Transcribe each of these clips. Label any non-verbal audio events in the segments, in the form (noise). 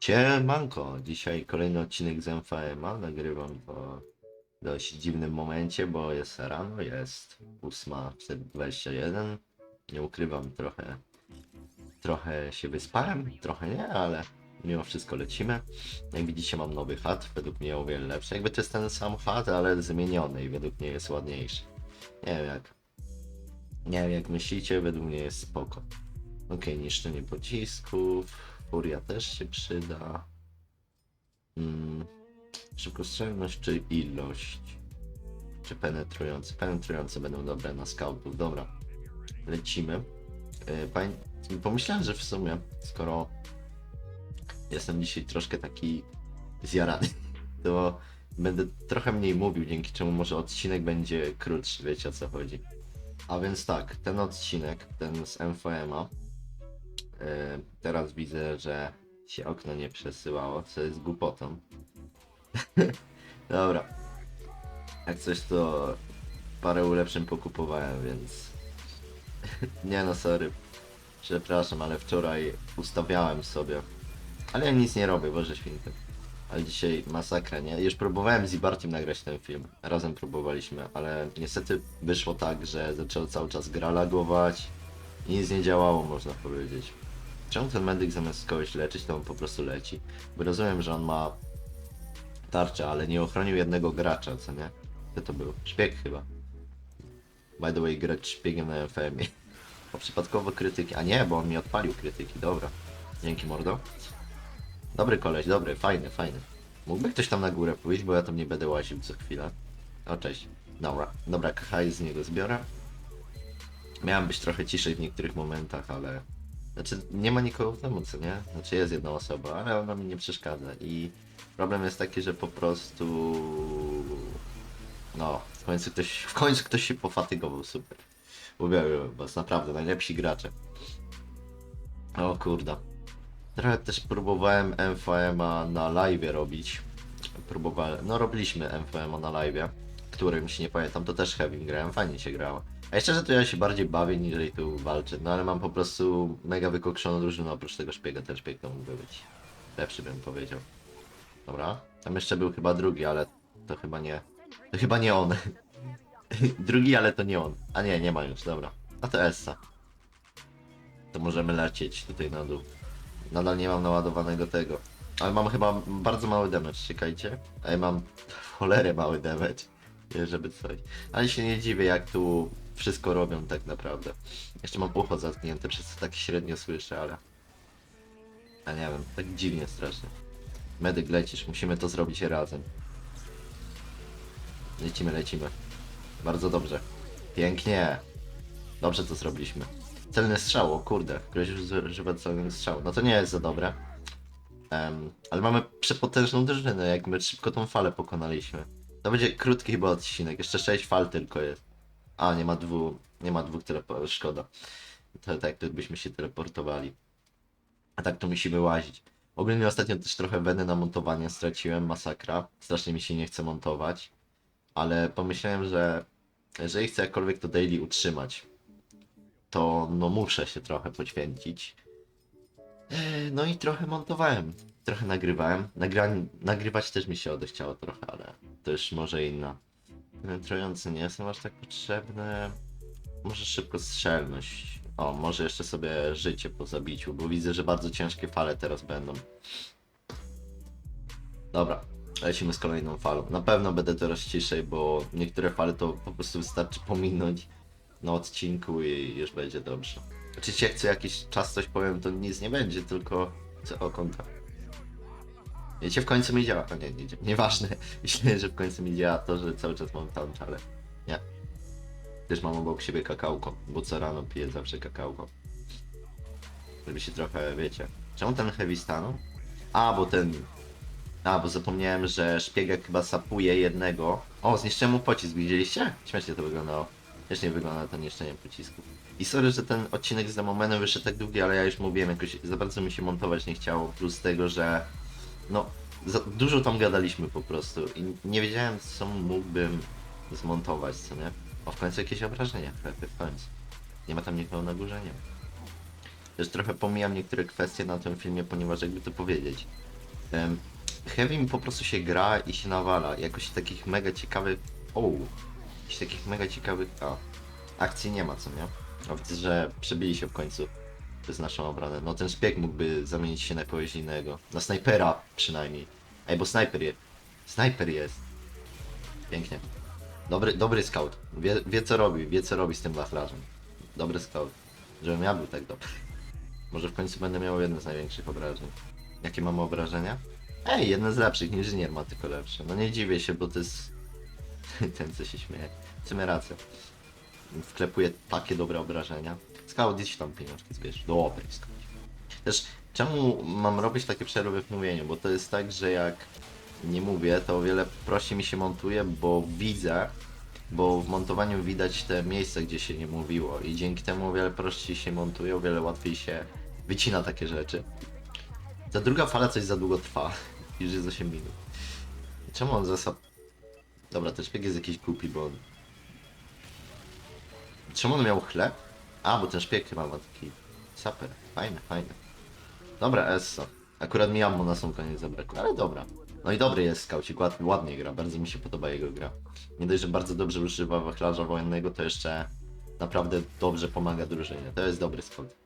Siemanko, dzisiaj kolejny odcinek z MVM-a, nagrywam w dość dziwnym momencie, bo jest rano, jest 8.21, nie ukrywam, trochę, trochę się wyspałem, trochę nie, ale mimo wszystko lecimy. Jak widzicie mam nowy hat, według mnie o wiele lepszy, jakby to jest ten sam hat, ale zmieniony i według mnie jest ładniejszy. Nie wiem jak, nie wiem jak myślicie, według mnie jest spoko. Okej, niszczenie pocisków. Furia też się przyda. Mm, szybkostrzelność czy ilość? Czy penetrujący? Penetrujące będą dobre na scoutów. Dobra, lecimy. Yy, pań... Pomyślałem, że w sumie, skoro jestem dzisiaj troszkę taki zjarany, (laughs) to będę trochę mniej mówił, dzięki czemu może odcinek będzie krótszy, wiecie o co chodzi. A więc tak, ten odcinek, ten z MVM-a, E, Teraz widzę, że się okno nie przesyłało, co jest głupotą. (laughs) Dobra. Jak coś to parę ulepszeń pokupowałem, więc... (laughs) nie no, sorry. Przepraszam, ale wczoraj ustawiałem sobie. Ale ja nic nie robię, Boże święty. Ale dzisiaj masakra, nie? Już próbowałem z Ibarciem nagrać ten film. Razem próbowaliśmy, ale niestety wyszło tak, że zaczęło cały czas gra lagować. I nic nie działało, można powiedzieć. Czemu ten medyk zamiast kogoś leczyć, to on po prostu leci? Bo rozumiem, że on ma tarczę, ale nie ochronił jednego gracza, co nie? Kto to był? Szpieg chyba. By the way, grać szpiegiem na FM-ie. O przypadkowo krytyki. A nie, bo on mi odpalił krytyki, dobra. Dzięki mordo. Dobry koleś, dobry, fajny, fajny. Mógłby ktoś tam na górę pójść, bo ja tam nie będę łaził co chwilę. O, cześć. Dobra, dobra, z niego zbiorę. Miałem być trochę ciszej w niektórych momentach, ale znaczy, nie ma nikogo w domu, co nie? Znaczy, jest jedna osoba, ale ona mi nie przeszkadza. I problem jest taki, że po prostu. No, w końcu ktoś, w końcu ktoś się pofatygował, super. Uwielbiam was, naprawdę, najlepsi gracze. O kurda. Trochę też próbowałem MVM-a na live robić. Próbowałem, no robiliśmy MVM-a na live, którymś nie pamiętam, to też Heavy grałem, fajnie się grało. A szczerze to ja się bardziej bawię niżeli tu walczę, no ale mam po prostu mega wykokszoną drużynę, oprócz tego szpiega, ten szpieg to mógłby być lepszy bym powiedział. Dobra, tam jeszcze był chyba drugi, ale to chyba nie, to chyba nie on. (laughs) drugi, ale to nie on. A nie, nie ma już, dobra. A to Essa. To możemy lecieć tutaj na dół. Nadal nie mam naładowanego tego. Ale mam chyba bardzo mały damage, czekajcie. Ja mam cholerę mały damage. (laughs) Żeby coś. Ale się nie dziwię, jak tu wszystko robią tak naprawdę. Jeszcze mam ucho zatknięte, przez co tak średnio słyszę, ale... A nie wiem, tak dziwnie strasznie. Medyk lecisz, musimy to zrobić razem. Lecimy, lecimy. Bardzo dobrze. Pięknie. Dobrze to zrobiliśmy. Celny strzał, o kurde. Ktoś używa celny strzał. No to nie jest za dobre. Em, ale mamy przepotężną drużynę, jak my szybko tą falę pokonaliśmy. To będzie krótki chyba odcinek, jeszcze 6 fal tylko jest. A, nie ma dwóch, nie ma dwóch teleportów, szkoda. To tak, to byśmy się teleportowali. A tak to musimy łazić. Ogólnie ostatnio też trochę weny na montowanie straciłem, masakra. Strasznie mi się nie chce montować. Ale pomyślałem, że jeżeli chcę jakkolwiek to daily utrzymać, to no muszę się trochę poświęcić. Eee, No i trochę montowałem, trochę nagrywałem. Nagra nagrywać też mi się odechciało trochę, ale to już może inna. Penetrujący nie są aż tak potrzebne. Może szybko strzelność. O, może jeszcze sobie życie po zabiciu, bo widzę, że bardzo ciężkie fale teraz będą. Dobra, lecimy z kolejną falą. Na pewno będę teraz ciszej, bo niektóre fale to po prostu wystarczy pominąć na odcinku i już będzie dobrze. Oczywiście jak co jakiś czas coś powiem, to nic nie będzie, tylko chcę o konta. Wiecie, w końcu mi działa. Nie, nie, nieważne. (laughs) Myślę, że w końcu mi działa to, że cały czas mam taunt, ale nie. Też mam obok siebie kakałko, bo co rano piję zawsze kakałko. Żeby się trochę, wiecie. Czemu ten heavy stanął? A, bo ten... A, bo zapomniałem, że szpiegek chyba sapuje jednego. O, zniszczyłem mu pocisk, widzieliście? Śmiesznie to wyglądało. Też nie wygląda to niszczenie pocisków. I sorry, że ten odcinek z Demomenem wyszedł tak długi, ale ja już mówiłem, jakoś za bardzo mi się montować nie chciało, plus tego, że no, dużo tam gadaliśmy po prostu i nie wiedziałem, co mógłbym zmontować, co nie? O, w końcu jakieś obrażenia, Pepe, w końcu. Nie ma tam nikogo na górze, nie. Też trochę pomijam niektóre kwestie na tym filmie, ponieważ jakby to powiedzieć. em, Heavy mi po prostu się gra i się nawala. Jakoś takich mega ciekawych. O! Jakichś takich mega ciekawych. A. Akcji nie ma, co nie? Widzę, że przebili się w końcu przez naszą obronę. No ten szpieg mógłby zamienić się na kogoś innego. Na snajpera przynajmniej. Ej, bo snajper jest. Snajper jest. Pięknie. Dobry, dobry scout. Wie, wie co robi, wie co robi z tym wachlarzem. Dobry scout. Żebym ja był tak dobry. (laughs) Może w końcu będę miał jedno z największych obrażeń. Jakie mamy obrażenia? Ej, jedno z lepszych, inżynier ma tylko lepsze. No nie dziwię się, bo to jest... (laughs) Ten co się śmieje. W sumie rację. Wklepuje takie dobre obrażenia. Scout, idź tam pieniążki zbierz. Dobry scout. Też czemu mam robić takie przerwy w mówieniu? Bo to jest tak, że jak nie mówię, to o wiele prościej mi się montuje, bo widzę, bo w montowaniu widać te miejsca, gdzie się nie mówiło i dzięki temu o wiele prościej się montuje, o wiele łatwiej się wycina takie rzeczy. Ta druga fala coś za długo trwa, (laughs) już jest 8 minut. Czemu on zasad... Dobra, ten szpieg jest jakiś głupi, bo. Czemu on miał chleb? A, bo ten szpieg chyba ma taki saper. Fajne, fajne. Dobra, Esso. Akurat mi ammo na sam koniec zabrakło, ale dobra. No i dobry jest skaucik, ład, ładnie gra, bardzo mi się podoba jego gra. Nie dość, że bardzo dobrze używa wachlarza wojennego, to jeszcze naprawdę dobrze pomaga drużynie. To jest dobry scout.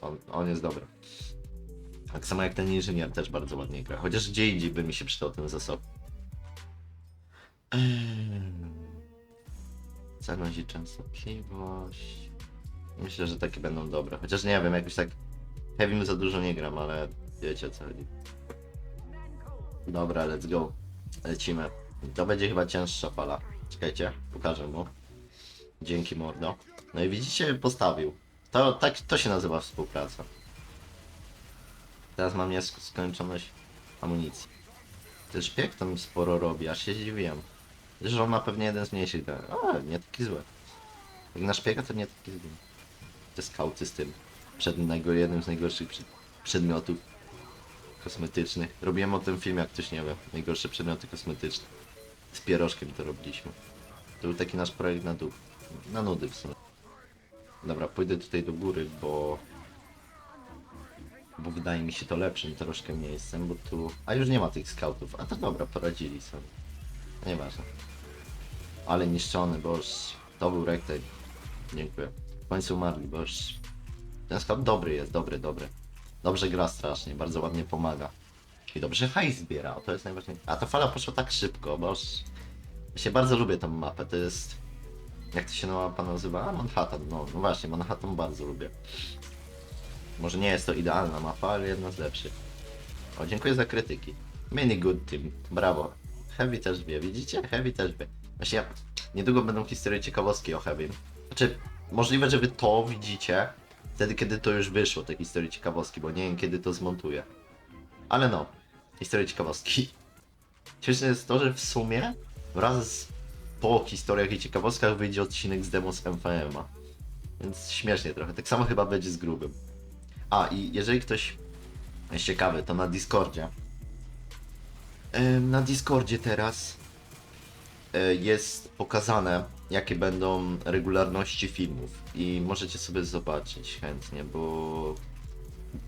On, on jest dobry. Tak samo jak ten inżynier też bardzo ładnie gra. Chociaż gdzie indziej by mi się przydał ten zasób. Zanosi częstotliwość. Myślę, że takie będą dobre. Chociaż nie wiem, jakoś tak Heavy za dużo nie gram, ale wiecie o co chodzi. Dobra, let's go. Lecimy. To będzie chyba cięższa fala. Czekajcie, pokażę mu. Dzięki mordo. No i widzicie, postawił. To, tak, to się nazywa współpraca. Teraz mam niesk- skończoność amunicji. Ten szpieg to mi sporo robi, aż się zdziwiłem. Że on ma pewnie jeden z mniejszych. da- A, nie taki zły. Jak na szpiega to nie taki zły. Te skauty z tym. Przed jednym z najgorszych przed- przedmiotów kosmetycznych. Robiłem o tym film, jak ktoś nie wie. Najgorsze przedmioty kosmetyczne. Z pierożkiem to robiliśmy. To był taki nasz projekt na dół. Na nudy w sumie. Dobra, pójdę tutaj do góry, bo... Bo wydaje mi się to lepszym troszkę miejscem, bo tu... A już nie ma tych scoutów. A to dobra, poradzili sobie. Nieważne. Ale niszczony, boż... To był rektaj. Dziękuję. W końcu umarli, boż... Ten scout dobry jest, dobry, dobry. Dobrze gra strasznie, bardzo ładnie pomaga. I dobrze hajs zbiera, to jest najważniejsze. A ta fala poszła tak szybko, bo ja się bardzo lubię tą mapę, to jest... Jak to się ta mapa nazywa? A, Manhattan, no, no właśnie, Manhattan bardzo lubię. Może nie jest to idealna mapa, ale jedna z lepszych. O, dziękuję za krytyki. Many good team, brawo. Heavy też wie, widzicie? Heavy też wie. Właśnie niedługo będą historie ciekawostki o Heavy. Znaczy, możliwe, że wy to widzicie wtedy, kiedy to już wyszło, te historie ciekawostki, bo nie wiem, kiedy to zmontuję. Ale no, historie ciekawostki. (laughs) Śmieszne jest to, że w sumie wraz z po historiach i ciekawostkach wyjdzie odcinek z demo z MVM-a. Więc śmiesznie trochę. Tak samo chyba będzie z grubym. A i jeżeli ktoś jest ciekawy, to na Discordzie. Na Discordzie teraz e, jest pokazane, jakie będą regularności filmów. I możecie sobie zobaczyć chętnie, bo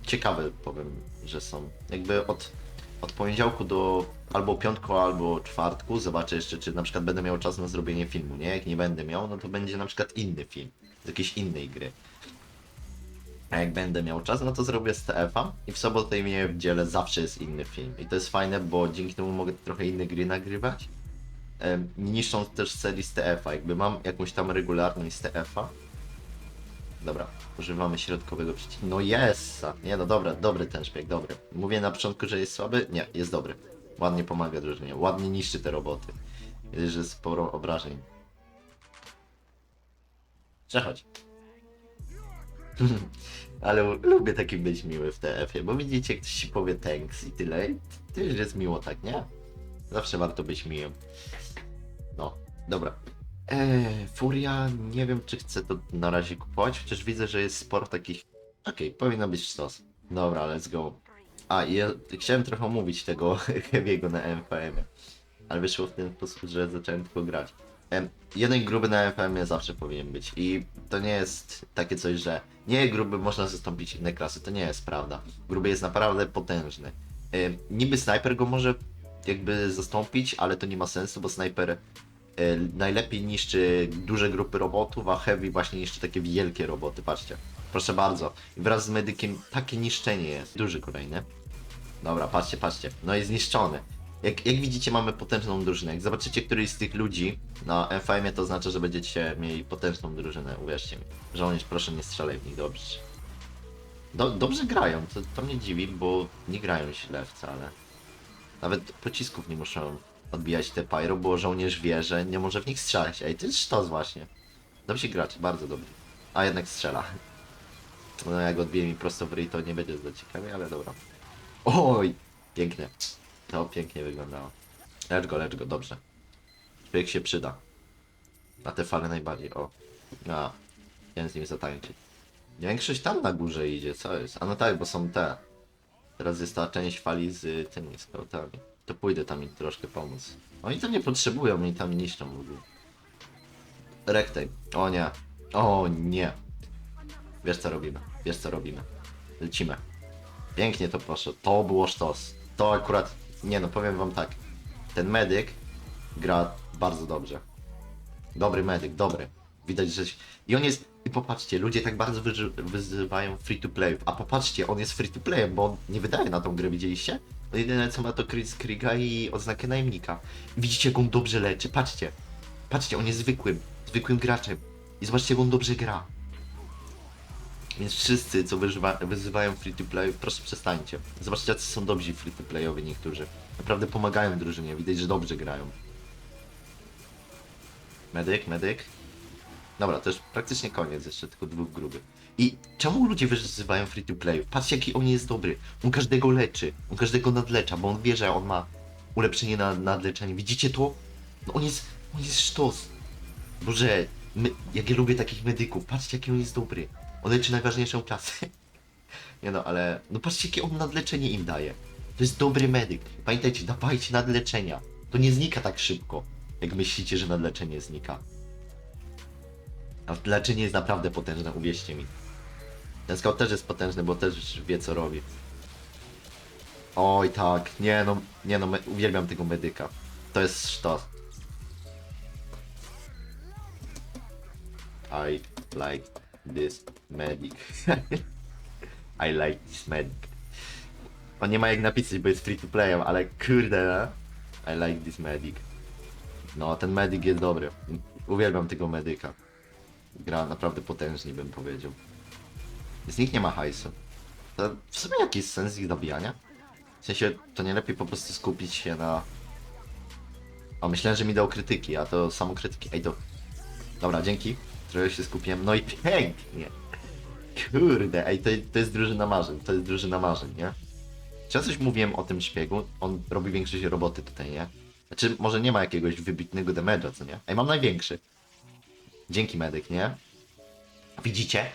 ciekawe powiem, że są. Jakby od, od poniedziałku do albo piątku, albo czwartku zobaczę jeszcze, czy na przykład będę miał czas na zrobienie filmu, nie? Jak nie będę miał, no to będzie na przykład inny film z jakiejś innej gry. A jak będę miał czas, no to zrobię z TF-a i w sobotę i w niedzielę zawsze jest inny film. I to jest fajne, bo dzięki temu mogę trochę inne gry nagrywać. Niszcząc też serii z TF-a. Jakby mam jakąś tam regularność z TF-a. Dobra, używamy środkowego przycisku. No jest! Nie no dobra, dobry ten szpieg, dobry. Mówię na początku, że jest słaby? Nie, jest dobry. Ładnie pomaga drużynie, ładnie niszczy te roboty. Widać, że sporo obrażeń. Przechodź. (laughs) Ale lubię taki być miły w TF-ie, bo widzicie, jak ktoś ci powie thanks i tyle. To już jest miło, tak, nie? Zawsze warto być miłym. No, dobra. Eee, Furia, nie wiem, czy chcę to na razie kupować, chociaż widzę, że jest sporo takich... Okej, powinno być stos. Dobra, let's go. A, ja chciałem trochę omówić tego (laughs) Heavy'ego na MVM, ale wyszło w ten sposób, że zacząłem tylko grać. Em, Jeden gruby na FM zawsze powinien być i to nie jest takie coś, że nie gruby można zastąpić inne klasy, to nie jest prawda. Gruby jest naprawdę potężny. Em, Niby snajper go może jakby zastąpić, ale to nie ma sensu, bo snajper e, najlepiej niszczy duże grupy robotów, a heavy właśnie niszczy takie wielkie roboty, patrzcie. Proszę bardzo. I wraz z medykiem takie niszczenie jest. Duży kolejny. Dobra, patrzcie, patrzcie. No jest zniszczony. Jak, jak widzicie, mamy potężną drużynę. Jak zobaczycie któryś z tych ludzi na FM, to znaczy, że będziecie mieli potężną drużynę, uwierzcie mi. Żołnierz, proszę nie strzelaj w nich, dobrze. Do, dobrze grają, to, to mnie dziwi, bo nie grają źle wcale. Nawet pocisków nie muszą odbijać te pyro, bo żołnierz wie, że nie może w nich strzelać. Ej, to jest sztos właśnie. Dobrzy gracz, bardzo dobry. A jednak strzela. No jak odbije mi prosto w ryj, to nie będzie za ciekawie, ale dobra. Oj, pięknie. To pięknie wyglądało. Lecz go, lecz go, dobrze. Człowiek się przyda. Na te fale najbardziej, o. A, chciałem z nim zatańczyć. Większość tam na górze idzie, co jest? A no tak, bo są te. Teraz jest ta część fali z tymi skautami. To pójdę tam im troszkę pomóc. Oni tam nie potrzebują, oni tam niszczą ogóle. Rektaj. O nie. O nie. Wiesz co robimy. Wiesz co robimy. Lecimy. Pięknie to poszło. To było sztos. To akurat, nie no, powiem wam tak. Ten medyk gra bardzo dobrze. Dobry medyk, dobry. Widać, że... I on jest... I popatrzcie, ludzie tak bardzo wyzywają free to play, a popatrzcie, on jest free to play, bo on nie wydaje na tą grę, widzieliście? No jedyne co ma to Chris Kriga i odznakę najemnika. Widzicie, jak on dobrze leczy, patrzcie. Patrzcie, on jest zwykłym, zwykłym graczem. I zobaczcie, jak on dobrze gra. Więc wszyscy, co wyżywa, wyzywają free to play, proszę przestańcie. Zobaczcie, jacy są dobrzy free to playowi niektórzy. Naprawdę pomagają drużynie, widać, że dobrze grają. Medyk, medyk. Dobra, to już praktycznie koniec, jeszcze tylko dwóch grubych. I czemu ludzie wyzywają free to play? Patrzcie, jaki on jest dobry. On każdego leczy, on każdego nadlecza, bo on wie, że on ma ulepszenie na nadleczenie. Widzicie to? No on jest, on jest sztos. Boże, my, jak ja lubię takich medyków, patrzcie, jaki on jest dobry. On leczy najważniejszą klasę. (laughs) Nie no, ale... No patrzcie, jakie on nadleczenie im daje. To jest dobry medyk. Pamiętajcie, dawajcie nadleczenia. To nie znika tak szybko, jak myślicie, że nadleczenie znika. A leczenie jest naprawdę potężne, uwierzcie mi. Ten scout też jest potężny, bo też wie co robi. Oj tak, nie no, nie no, uwielbiam tego medyka. To jest sztos. I like this medic. (laughs) I like this medic. On nie ma jak napisać, bo jest free to playem, ale kurde, no. I like this medic. No, ten medic jest dobry. Uwielbiam tego medyka. Gra naprawdę potężnie, bym powiedział. Z nich nie ma hajsu. To w sumie jaki jest sens ich dobijania? W sensie, to nie lepiej po prostu skupić się na... O, myślałem, że mi dał krytyki, a to samo krytyki. Ej, to... Dobra, dzięki. Trochę się skupiłem. No i pięknie. Kurde, ej, to, to jest drużyna marzeń, to jest drużyna marzeń, nie? Czy ja coś mówiłem o tym szpiegu? On robi większość roboty tutaj, nie? Znaczy, może nie ma jakiegoś wybitnego damage'a, co nie? Ej, mam największy. Dzięki medyk, nie? Widzicie?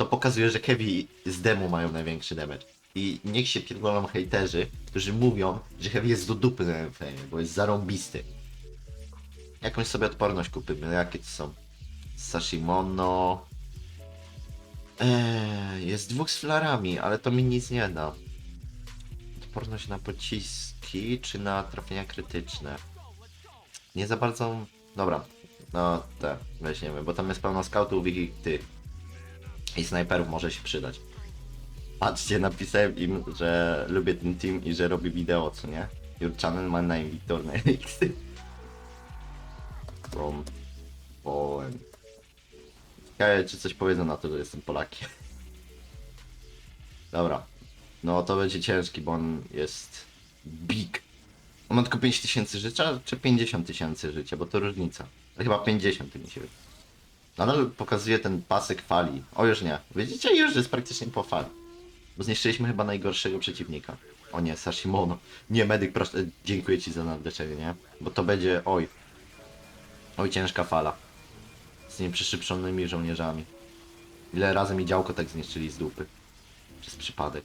To pokazuje, że Heavy z demo mają największy damage. I niech się pierdolą hejterzy, którzy mówią, że Heavy jest do dupy na MFM, bo jest zarąbisty. Jakąś sobie odporność kupimy, jakie to są? Sashimono... Eee, jest dwóch z flarami, ale to mi nic nie da. Odporność na pociski, czy na trafienia krytyczne? Nie za bardzo... Dobra, no te, weźmiemy, bo tam jest pełno skautów i tych. I snajperów może się przydać. Patrzcie, napisałem im, że lubię ten team i że robię wideo, co nie? Your channel ma name Wiktor Nelix. From Poland. Ciekawe, czy coś powiedzą na to, że jestem Polakiem. Dobra. No to będzie ciężki, bo on jest big. On ma tylko 5000 życia, czy 50 tysięcy życia, bo to różnica. Chyba 50 mi się wydaje. Nadal pokazuje ten pasek fali. O już nie. Widzicie, już jest praktycznie po fali. Bo zniszczyliśmy chyba najgorszego przeciwnika. O nie, Sashimono. Nie, medyk, proszę, dziękuję ci za nadleczenie, nie? Bo to będzie, oj. Oj, ciężka fala. Z nieprzyszypszonymi żołnierzami. Ile razy mi działko tak zniszczyli z dupy. Przez przypadek.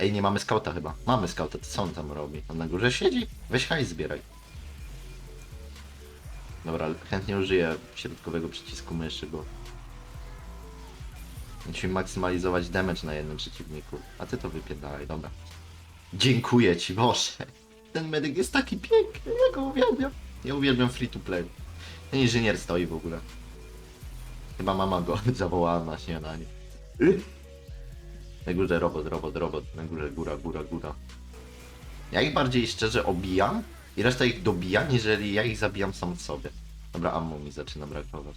Ej, nie mamy skauta chyba. Mamy skauta, to co on tam robi? On na górze siedzi? Weź hajs zbieraj. Dobra, chętnie użyję środkowego przycisku myszy, bo musimy maksymalizować damage na jednym przeciwniku. A ty to wypierdalaj, dobra. Dziękuję ci, Boże. Ten medyk jest taki piękny, ja go uwielbiam. Ja uwielbiam free to play. Ten inżynier stoi w ogóle. Chyba mama go (laughs) zawołała na śniadanie. Na górze robot, robot, robot. Na górze góra, góra, góra. Ja ich bardziej szczerze obijam i reszta ich dobija, niżeli ja ich zabijam sam w sobie. Dobra, ammo mi zaczyna brakować.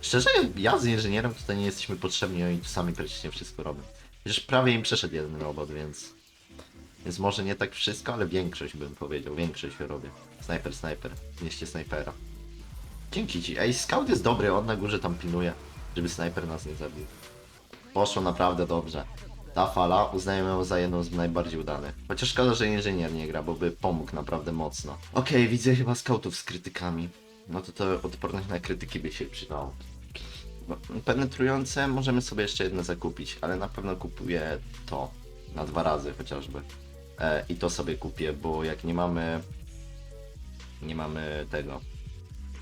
Szczerze, ja z inżynierem tutaj nie jesteśmy potrzebni, oni tu sami praktycznie wszystko robią. Przecież prawie im przeszedł jeden robot, więc... Więc może nie tak wszystko, ale większość bym powiedział, większość robię. Snajper, snajper, nieście snajpera. Dzięki ci. Ej, scout jest dobry, on na górze tam pilnuje, żeby snajper nas nie zabił. Poszło naprawdę dobrze. Ta fala uznajemy ją za jedną z najbardziej udanych. Chociaż szkoda, że inżynier nie gra, bo by pomógł naprawdę mocno. Okej, widzę chyba scoutów z krytykami. No to to odporność na krytyki by się przydało. Penetrujące możemy sobie jeszcze jedno zakupić, ale na pewno kupuję to. Na dwa razy chociażby. E, I to sobie kupię, bo jak nie mamy... Nie mamy tego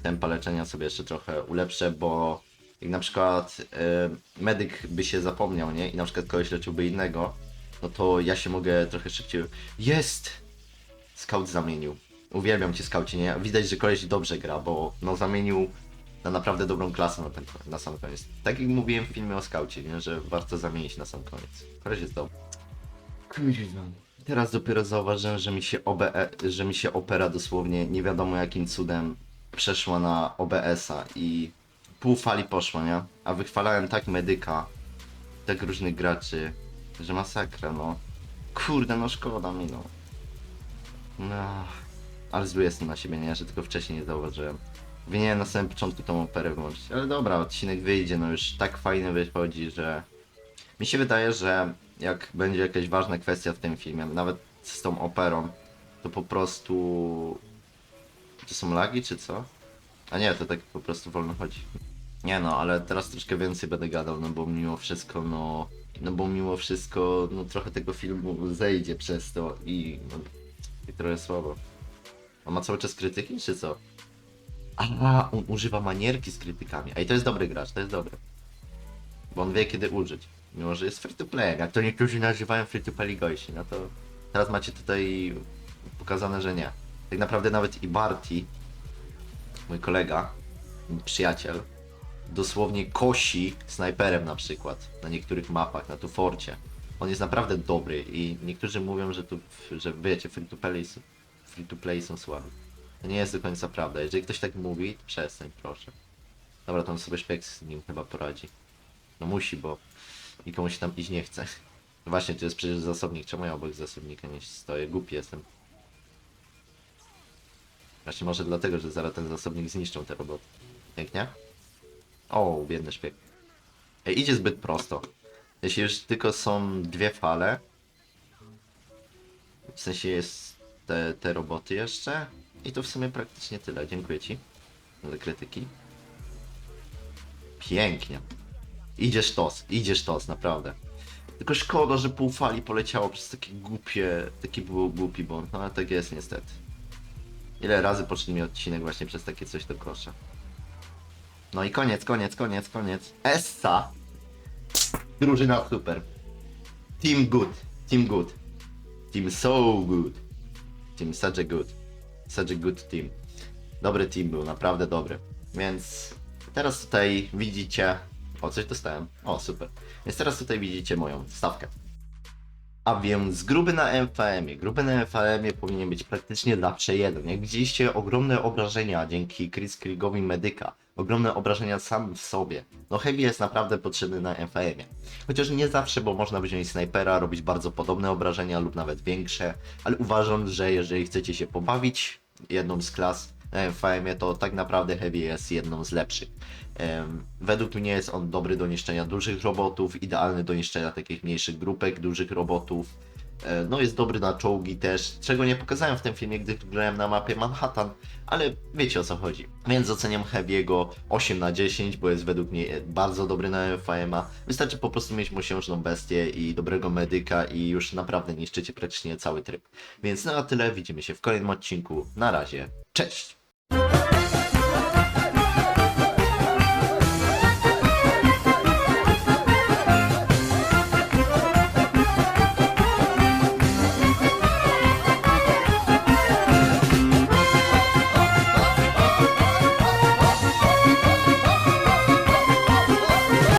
tempa leczenia sobie jeszcze trochę ulepszę, bo jak na przykład e, medyk by się zapomniał, nie? I na przykład kogoś leczyłby innego, no to ja się mogę trochę szybciej... Jest! Scout zamienił. Uwielbiam cię, skaucie, nie? Widać, że koleś dobrze gra, bo no zamienił na naprawdę dobrą klasę na, ten, na sam koniec. Tak jak mówiłem w filmie o skaucie, nie? Że warto zamienić na sam koniec. Koleś jest dobry. Teraz dopiero zauważyłem, że mi się OBE, że mi się opera dosłownie nie wiadomo jakim cudem przeszła na OBS-a i pół fali poszło, nie? A wychwalałem tak medyka, tak różnych graczy, że masakra, no. Kurde, no szkoda mi, no. No, ale zły jestem na siebie, nie? Że tylko wcześniej nie zauważyłem. Powinienem na samym początku tą operę włączyć. Ale dobra, odcinek wyjdzie, no już tak fajny wychodzi, że... Mi się wydaje, że jak będzie jakaś ważna kwestia w tym filmie, nawet z tą operą, to po prostu... To są lagi, czy co? A nie, to tak po prostu wolno chodzi. Nie no, ale teraz troszkę więcej będę gadał, no bo mimo wszystko, no... No bo mimo wszystko, no trochę tego filmu zejdzie przez to i... No, i trochę słabo. On ma cały czas krytyki, czy co? A, on używa manierki z krytykami. A i to jest dobry gracz, to jest dobry. Bo on wie kiedy użyć. Mimo, że jest free to play. Jak to niektórzy nazywają free to play gości, no to teraz macie tutaj pokazane, że nie. Tak naprawdę nawet i Barty, mój kolega, przyjaciel, dosłownie kosi snajperem na przykład na niektórych mapach, na tu forcie. On jest naprawdę dobry i niektórzy mówią, że tu, że wiecie, free to play, free to play są słabi. To nie jest do końca prawda. Jeżeli ktoś tak mówi, to przestań, proszę. Dobra, to on sobie szpieg z nim chyba poradzi. No musi, bo nikomu się tam iść nie chce. (laughs) Właśnie, tu jest przecież zasobnik. Czemu ja obok zasobnika nie stoję? Głupi jestem. Właśnie może dlatego, że zaraz ten zasobnik zniszczą te roboty. Pięknie? O, biedny szpieg. Ej, idzie zbyt prosto. Jeśli już tylko są dwie fale, w sensie jest te, te roboty jeszcze, i to w sumie praktycznie tyle. Dziękuję Ci za krytyki. Pięknie. Idziesz tos, idziesz tos, naprawdę. Tylko szkoda, że pół fali poleciało przez takie głupie, taki był głupi błąd, no ale tak jest niestety. Ile razy poszli mi odcinek właśnie przez takie coś do kosza. No i koniec, koniec, koniec, koniec. Essa! Drużyna super. Team good, team good. Team so good. Team such a good. Such a good team. Dobry team był, naprawdę dobry. Więc teraz tutaj widzicie. O, coś dostałem. O, super. Więc teraz tutaj widzicie moją stawkę. A więc gruby na MVM-ie. Gruby na MVM-ie powinien być praktycznie zawsze jeden. Jak widzieliście, ogromne obrażenia dzięki Chris Kriegowi Medyka. Ogromne obrażenia sam w sobie. No Heavy jest naprawdę potrzebny na MVM-ie. Chociaż nie zawsze, bo można wziąć snajpera, robić bardzo podobne obrażenia lub nawet większe. Ale uważam, że jeżeli chcecie się pobawić jedną z klas na MVM-ie, to tak naprawdę Heavy jest jedną z lepszych. Według mnie jest on dobry do niszczenia dużych robotów, idealny do niszczenia takich mniejszych grupek dużych robotów. E, No jest dobry na czołgi też, czego nie pokazałem w tym filmie, gdy grałem na mapie Manhattan, ale wiecie o co chodzi. Więc oceniam Heavy'ego 8 na 10, bo jest według mnie bardzo dobry na FAMA. Wystarczy po prostu mieć mosiężną bestię i dobrego medyka i już naprawdę niszczycie praktycznie cały tryb. Więc na tyle, widzimy się w kolejnym odcinku. Na razie, cześć!